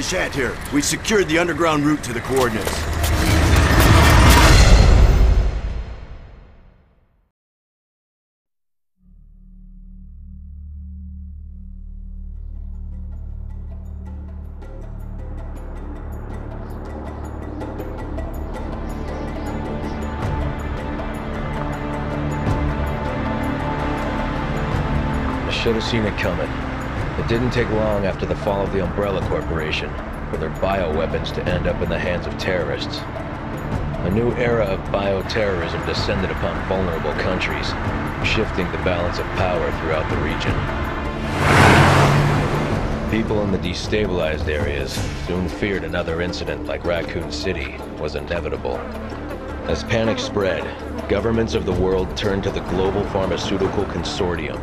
Captain Deshat here. We've secured the underground route to the coordinates. Should have seen it coming. It didn't take long after the fall of the Umbrella Corporation for their bioweapons to end up in the hands of terrorists. A new era of bioterrorism descended upon vulnerable countries, shifting the balance of power throughout the region. People in the destabilized areas soon feared another incident like Raccoon City was inevitable. As panic spread, governments of the world turned to the Global Pharmaceutical Consortium,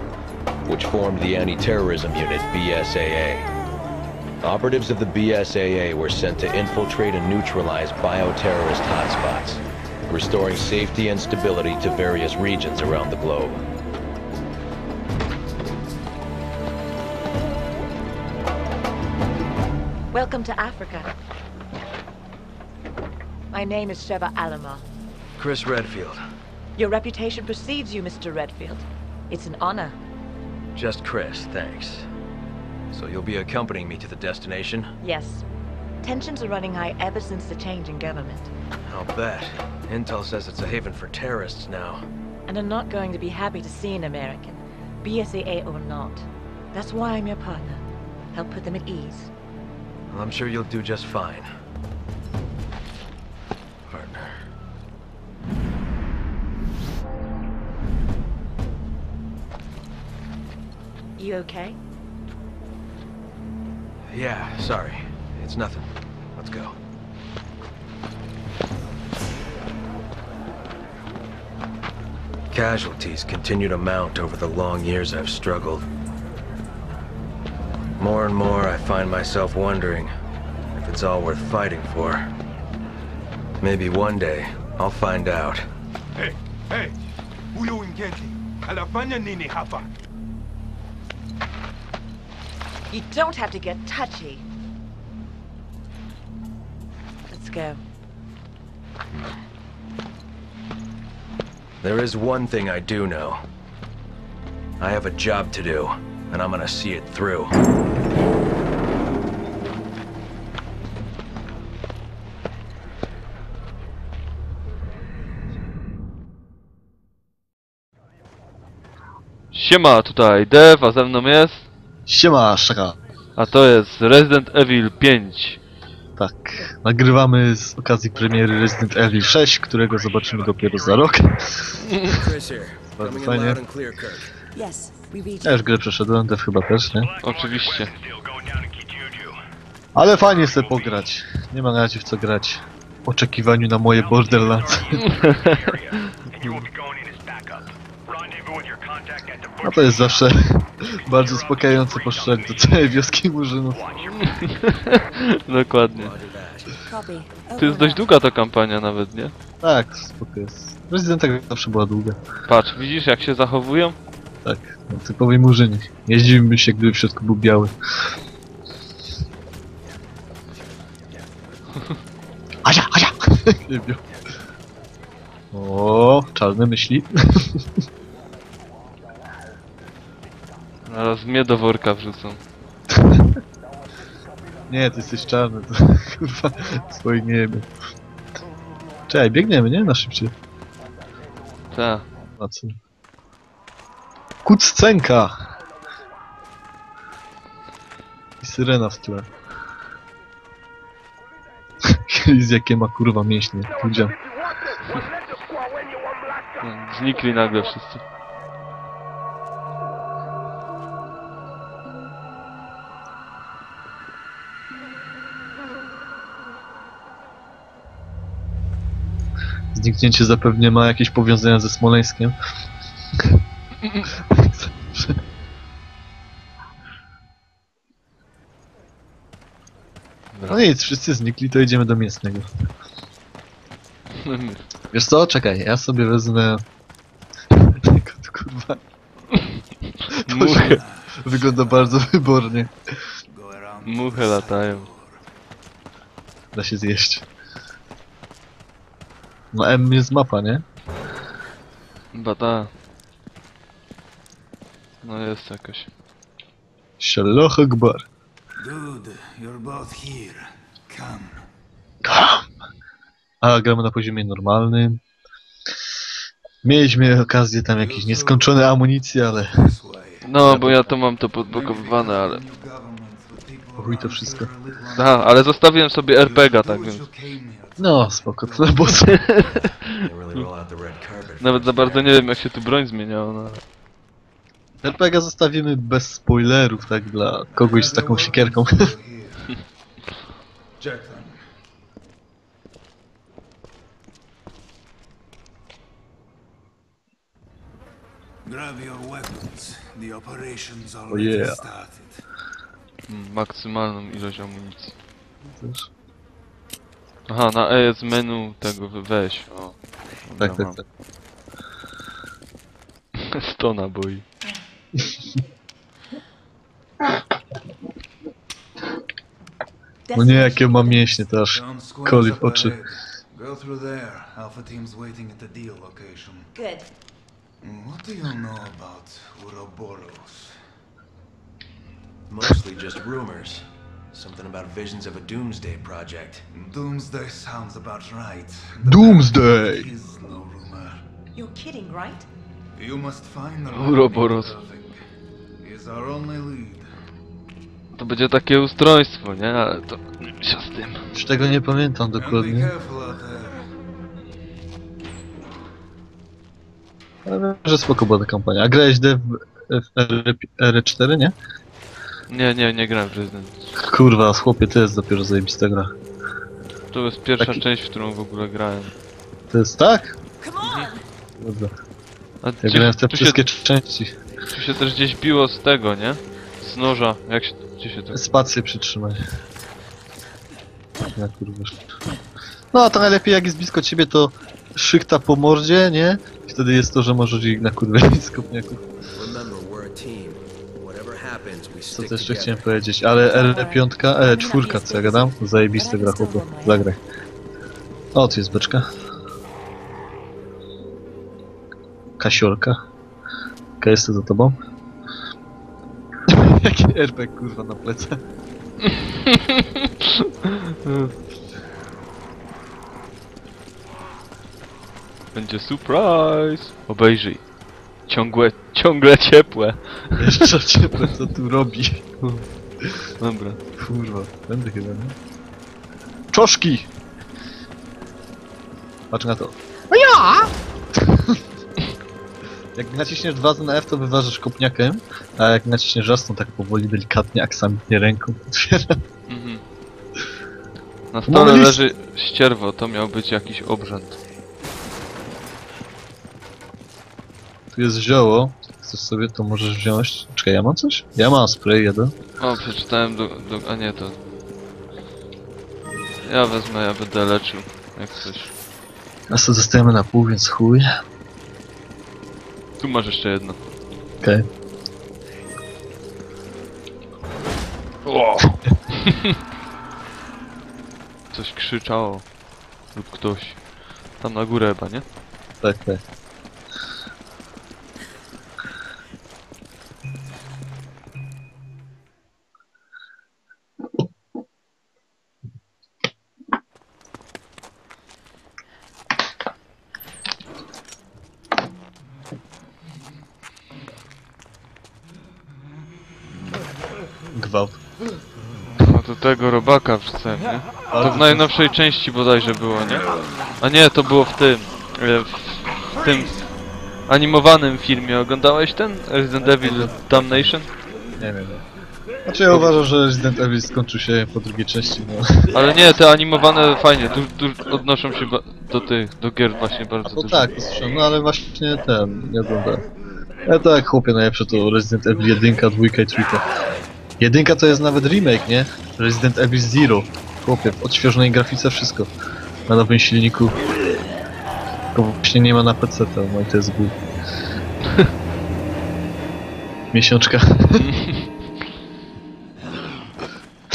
which formed the anti-terrorism unit BSAA. Operatives of the BSAA were sent to infiltrate and neutralize bioterrorist hotspots, restoring safety and stability to various regions around the globe. Welcome to Africa. My name is Sheva Alama. Chris Redfield. Your reputation precedes you, Mr. Redfield. It's an honor. Just Chris, thanks. So you'll be accompanying me to the destination? Yes. Tensions are running high ever since the change in government. I'll bet. Intel says it's a haven for terrorists now. And I'm not going to be happy to see an American, BSAA or not. That's why I'm your partner. Help put them at ease. Well, I'm sure you'll do just fine. You okay? Yeah, sorry. It's nothing. Let's go. Casualties continue to mount over the long years I've struggled. More and more, I find myself wondering if it's all worth fighting for. Maybe one day, I'll find out. Hey, hey, huyo Mkenti anafanya nini hapa? You don't have to get touchy. Let's go. There is one thing I do know. I have a job to do, and I'm gonna see it through. Siema, tutaj Dev, a ze mną jest... Siema, Szaka. A to jest Resident Evil 5. Tak, nagrywamy z okazji premiery Resident Evil 6, którego zobaczymy dopiero za rok. Bardzo fajnie. Ja już grę przeszedłem, Dev chyba też, nie? Oczywiście. Ale fajnie sobie pograć. Nie ma na razie w co grać. W oczekiwaniu na moje Borderlands. No to jest zawsze bardzo uspokajające poszczególnie do całej wioski murzynów. Dokładnie. To jest dość długa ta kampania nawet, nie? Tak, spoko jest. Resident Evil zawsze była długa. Patrz, widzisz jak się zachowują? Tak, no, typowy murzynik. Jeździłbym się, gdyby w środku był biały. Asia, Asia! Nie wiem. O, czarne myśli. Zaraz mnie do worka wrzucą. Nie, ty jesteś czarny, to kurwa swoje niebie. Czekaj, biegniemy, nie? Na szybciej. Ta. Na co? Kuccenka! I syrena w tle. Z jakie ma kurwa mięśnie, ludzie. Znikli nagle wszyscy. Zniknięcie zapewne ma jakieś powiązania ze Smoleńskiem. No nic, wszyscy znikli, to idziemy do mięsnego. Wiesz co? Czekaj, ja sobie wezmę... Tego tu, kurwa... Muchy, Wygląda bardzo wybornie. muchy latają. Da się zjeść. No M jest mapa, nie? Chyba ta. No jest jakaś. Shallow Akbar. Good, you're both here. Come. A gramy na poziomie normalnym. Mieliśmy okazję tam jakieś nieskończone amunicje, ale. No, bo ja to mam to podblokowane, ale... Chuj to wszystko. Aha, ale zostawiłem sobie RPG-a, tak więc... No, spoko, to bo They really roll out the red carpet. Nawet za bardzo nie wiem jak się tu broń zmieniała, no. RPG zostawimy bez spoilerów, tak, dla kogoś z taką siekierką. Grab your weapons. The operation's already yeah. started. Mm, Maksymalną ilość amunicji. Też. Aha, na E jest menu tego we- weź. O. Tak, Dobra, tak, tak. mam. 100 naboi. No nie, jakie ma mięśnie, to aż Don't squint koli w oczy. Go through there. Alpha team's waiting at the deal location. Good. What do you know about Ouroboros? Mostly just rumors. Something about visions of a doomsday project. Doomsday sounds about right. The Doomsday! Is no rumor. You're kidding, right? You must find the Ouroboros. Is our only lead. To będzie takie ustrojstwo, nie? Ale to... się z tym. Już tego nie pamiętam dokładnie. Ale wiem, że spoko była ta kampania. A grałeś dev w R4, nie? Nie, nie, nie grałem w Resident. Kurwa, chłopie, to jest dopiero zajebista gra. To jest pierwsza Taki- część, w którą w ogóle grałem. To jest tak? Come on! Dobra. A Ja grałem w te tu, się, wszystkie części. tu się też gdzieś biło z tego, nie? Z noża. Jak się... Gdzie się to... Spację przytrzymaj. Ja kurwa. No a to najlepiej jak jest blisko ciebie to szykta po mordzie, nie? I wtedy jest to, że możesz ich na kurwę z Co stick to jeszcze chciałem powiedzieć, ale R5, E4, co ja gadam? Zajebista gra chłopu. Zagraj. O, tu jest beczka. Kasiorka. Jaka jest to za tobą? Jaki airbag kurwa na plecach. Będzie surprise! Obejrzyj. Ciągłe, ciągle ciepłe. Jeszcze ciepłe, co tu robi? Dobra. Kurwa, będę chyba, nie? Czoszki! Patrz na to. A ja! jak naciśniesz dwa razy na F, to wyważasz kopniakiem, a jak naciśniesz raz, to tak powoli, delikatnie, aksamitnie ręką otwiera. Mhm. Na Mamy stole list. leży ścierwo, to miał być jakiś obrzęd. Tu jest zioło. Chcesz sobie, to możesz wziąć. Czekaj, ja mam coś? Ja mam spray jeden. O, przeczytałem do, do... a nie to... Ja wezmę, ja będę leczył, jak coś. A sobie zostajemy na pół, więc chuj. Tu masz jeszcze jedno. Okej. Coś krzyczało. Lub ktoś. Tam na górę chyba, nie? Tak, tak. Robaka nie? To w najnowszej części bodajże było, nie? A nie, to było w tym... e, W tym... Animowanym filmie. Oglądałeś ten? Resident Evil Damnation? Nie wiem. Znaczy ja uważam, że Resident Evil skończył się po drugiej części, no. Ale nie, te animowane fajnie, du, du, odnoszą się do tych, do gier właśnie bardzo A to dużo. tak, to słyszałem, no ale właśnie ten, nie oglądałem. Ja tak, chłopie, najlepsze to Resident Evil 1, 2 i 3. Jedynka to jest nawet remake, nie? Resident Evil Zero. Chłopie, w odświeżonej grafice wszystko. Na nowym silniku. Tylko właśnie nie ma na PC, to no to jest głupi. Miesiączka.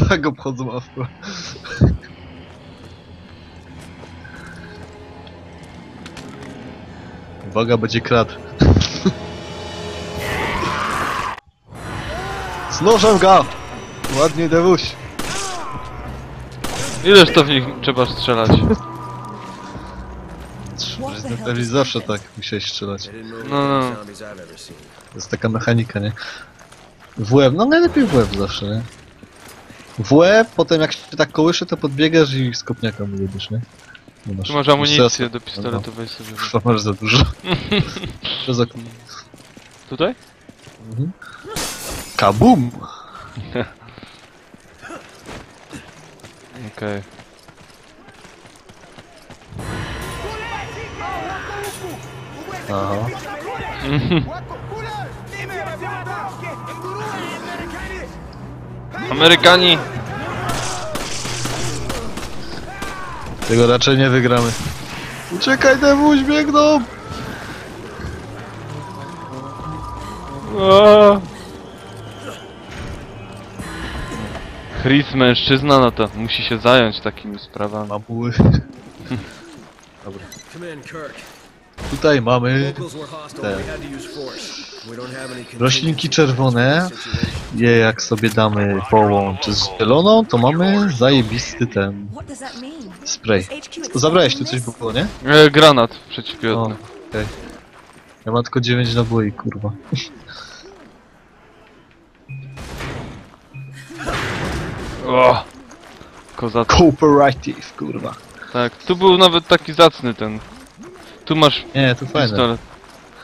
tak obchodzą afro. Uwaga, będzie krat. Nożem go! Ładnie, Dewuś. Ileż to w nich trzeba strzelać? Evil zawsze tak musiałeś strzelać. No, no. To jest taka mechanika, nie? W łeb, no najlepiej w łeb zawsze, nie? W łeb, potem jak się tak kołysze, to podbiegasz i z kopniaka mu jedziesz, nie? No masz- Tu masz amunicję do pistoletu, weź sobie. Kurwa, masz za dużo. Przez okno. Tutaj? Kabum! Okej. Aha. Amerykani! Tego raczej nie wygramy. Uciekaj, Dewuś, biegną! Chris, mężczyzna, no to musi się zająć takimi sprawami. Mamuły. Kirk. Tutaj mamy. Te. Roślinki czerwone. Je jak sobie damy połączyć z zieloną, to mamy zajebisty ten spray. Zabrałeś tu coś było, nie? E, granat O, przeciwpiotny. okej. Ja mam tylko 9 naboi, kurwa. O! Koza... Cooperative, kurwa. Tak, tu był nawet taki zacny ten. Tu masz Nie, to fajne. pistolet.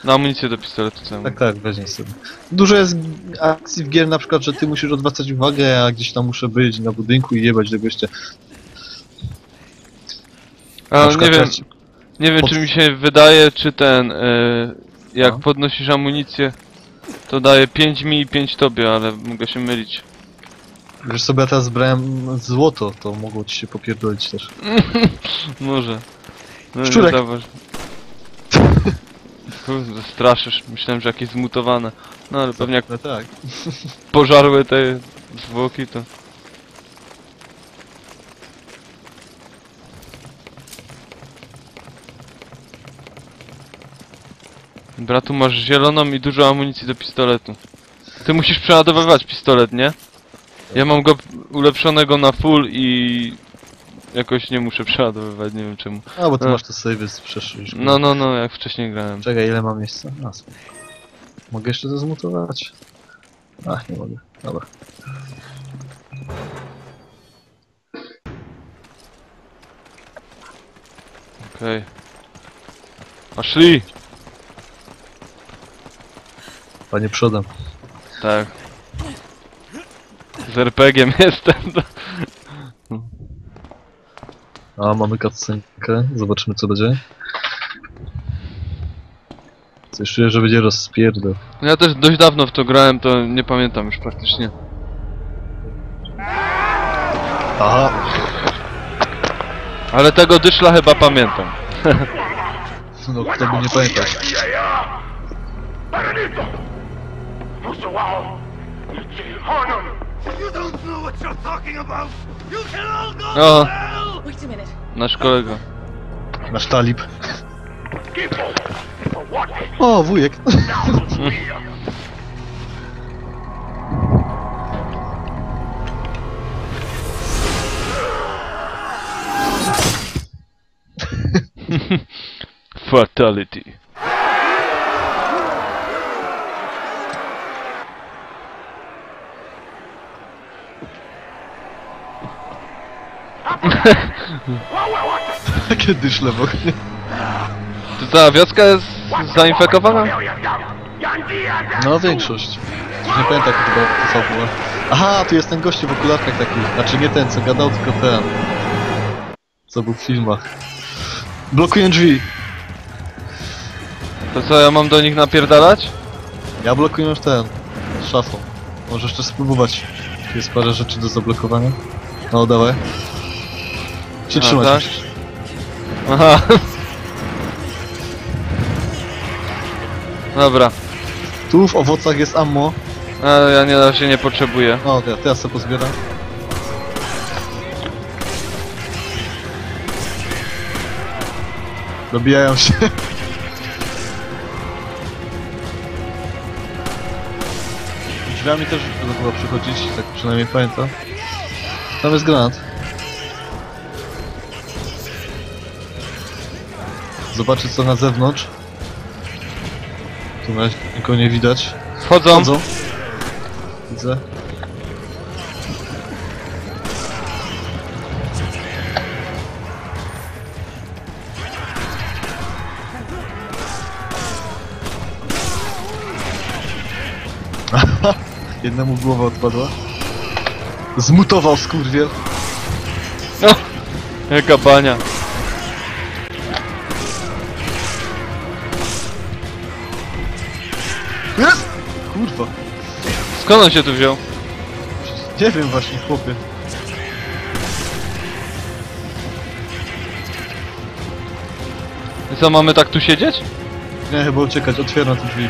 Na amunicję do pistoletu całemu. Tak, tak, weźmie sobie. Dużo jest akcji w gier na przykład, że ty musisz odwracać uwagę, a gdzieś tam muszę być na budynku i jebać do gościa. Na A nie przykład wiem, nie wiem pod- czy mi się wydaje, czy ten, e, jak No. podnosisz amunicję, to daje 5 mi i 5 tobie, ale mogę się mylić. Wiesz sobie, ja teraz brałem złoto, to mogło ci się popierdolić też. Może. No, Szczurek. Nie zauważ. Kurde, straszysz. Myślałem, że jakieś zmutowane. No ale pewnie jak No tak. pożarły te zwłoki, to... Bratu, masz zieloną i dużo amunicji do pistoletu. Ty musisz przeładowywać pistolet, nie? Ja mam go ulepszonego na full i... Jakoś nie muszę przeładowywać, nie wiem czemu. A, bo ty No. masz te savey z przeszłości. No, no, no, jak wcześniej grałem. Czekaj, ile mam miejsca? A, spoko. Mogę jeszcze to zmutować? Ach, nie mogę. Dobra. Okej. Poszli! Panie przodem. Tak. Z RPG-iem jestem. A, mamy cutscenkę. Zobaczymy co będzie. Coś czuję, że będzie rozpierdol. Ja też dość dawno w to grałem, to nie pamiętam już praktycznie. Aha! Ale tego dyszla chyba pamiętam. No, kto by nie pamiętał. You don't know O, Wait a minute. nasz kolega. Nasz talib. O, wujek. Fatality. W oknie. Czy ta wioska jest zainfekowana? No, większość. Już nie pamiętam jak to była fabuła. Aha, tu jest ten gościu w okularkach taki. Znaczy nie ten, co gadał, tylko ten. Co był w filmach. Blokuję drzwi. To co, ja mam do nich napierdalać? Ja blokuję już ten. Szafą. Możesz też spróbować. Tu jest parę rzeczy do zablokowania. No, dawaj. Się trzymać. musisz. Aha. Dobra, Tu w owocach jest ammo. ale ja nie się nie potrzebuję. No, o, ja teraz sobie pozbieram. Dobijają się. Drzwiami też chyba przychodzić, tak przynajmniej pamiętam. Tam jest granat. Zobaczyć co na zewnątrz. Tu na razie nikogo nie widać. Wchodzą. Chodzą. Widzę. Jednemu głowa odpadła. Zmutował skurwiel. Jaka bania. Skąd on się tu wziął? Nie wiem właśnie, chłopie. I co, mamy tak tu siedzieć? Nie, chyba uciekać, otwieram te drzwi.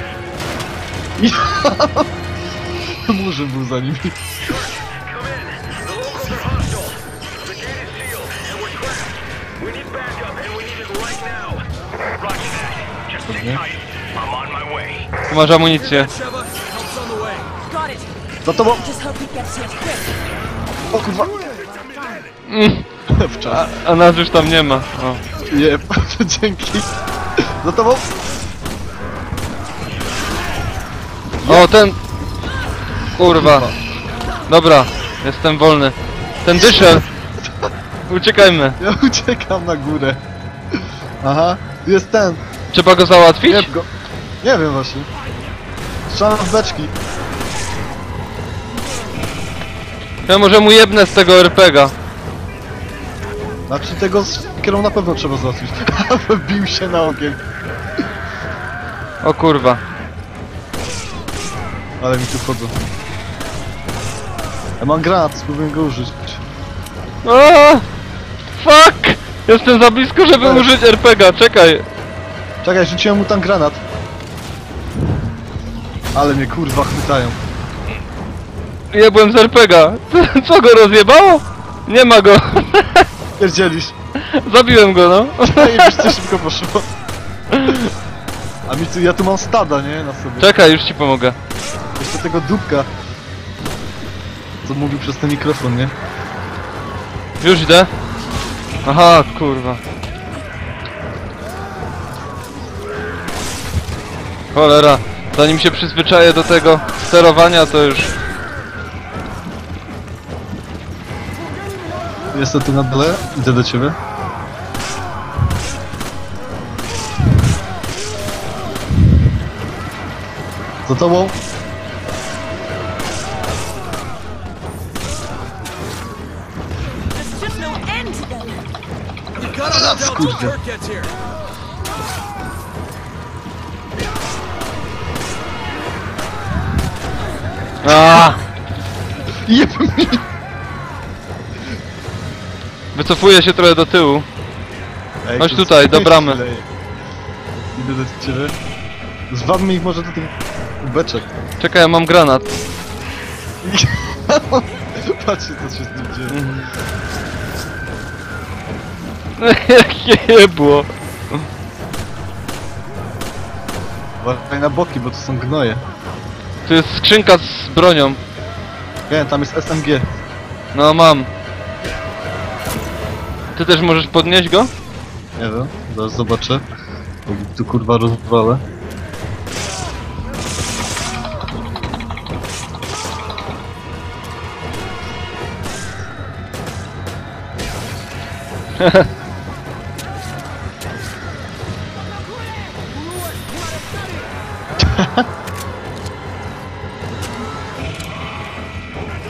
Ja... Murzyn był za nimi. Pewnie. Tu masz amunicję. Za tobą! Here quick. O kurwa! Mm, W czas. a nas już tam nie ma. O. Jeb, dzięki. Za tobą! o, ten... Kurwa. Dobra, jestem wolny. Ten dyszel. Uciekajmy. Ja uciekam na górę. Aha, jest ten. Trzeba go załatwić? Jeb go. Nie wiem właśnie. Strzelam w beczki. Ja może mu jebnę z tego RPGa. Znaczy tego z kierą na pewno trzeba załatwić. Bił się na ogień. O kurwa. Ale mi tu wchodzą. Ja mam granat, spróbuję go użyć. O, fuck! Jestem za blisko, żeby Tak. użyć RPGa. Czekaj. Czekaj, rzuciłem mu tam granat. Ale mnie kurwa chwytają. Jebłem z RPGa. Co go rozjebało? Nie ma go. Pierdzielisz. Zabiłem go, no. Zajebiście szybko poszło. A mi tu, ja tu mam stada, nie? Na sobie. Czekaj, już ci pomogę. Jeszcze tego dupka. Co mówił przez ten mikrofon, nie? Już idę. Aha, kurwa. Cholera. Zanim się przyzwyczaję do tego sterowania, to już... Jestem tu na dole, idę do ciebie. Za tobą? There's just no Wycofuję się trochę do tyłu. Ej, Chodź tu tutaj, do bramy. Idę do ciebie. Zwabmy ich może do tych beczek. Czekaj, ja mam granat. Patrzcie co się z nim dzieje. Jakie jebło. Uważaj na boki, bo to są gnoje. Tu jest skrzynka z bronią. Nie, tam jest SMG. No mam. Ty też możesz podnieść go? Nie wiem, zaraz zobaczę. Jak tu kurwa rozwalę.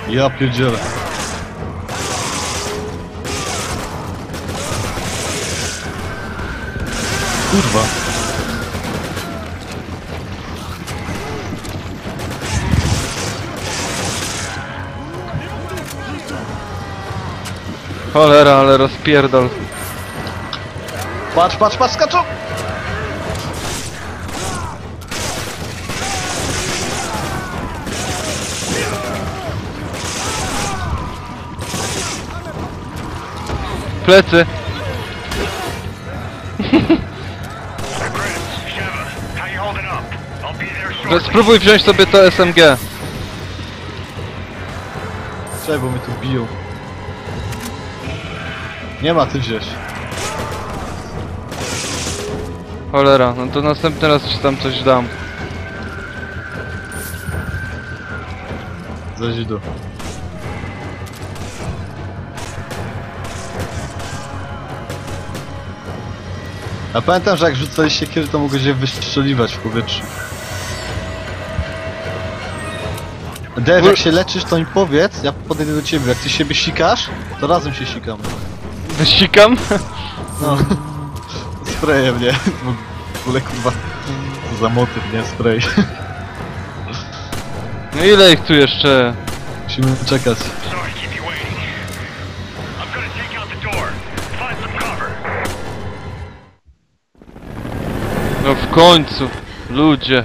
Ja pierdzielę. Kurwa. Cholera, ale rozpierdol. Patrz, patrz, patrz, skaczą! Plecy. Że Spróbuj wziąć sobie to SMG. Czekaj, bo mnie tu biją. Nie ma ty wziąć. Cholera, no to następny raz ci tam coś dam. Zaś do. A pamiętam, że jak rzucaliście siekiery, to mogło się wystrzeliwać w powietrzu. Dev, jak się leczysz, to mi powiedz, ja podejdę do ciebie. Jak ty siebie sikasz, to razem się sikamy. Wysikam? No. Sprayem, nie? W ogóle kurwa. Co za motyw, nie? Spray. No ile ich tu jeszcze? Musimy czekać. Sorry to keep you waiting. I'm gonna take out the door. Find some cover. No w końcu, ludzie.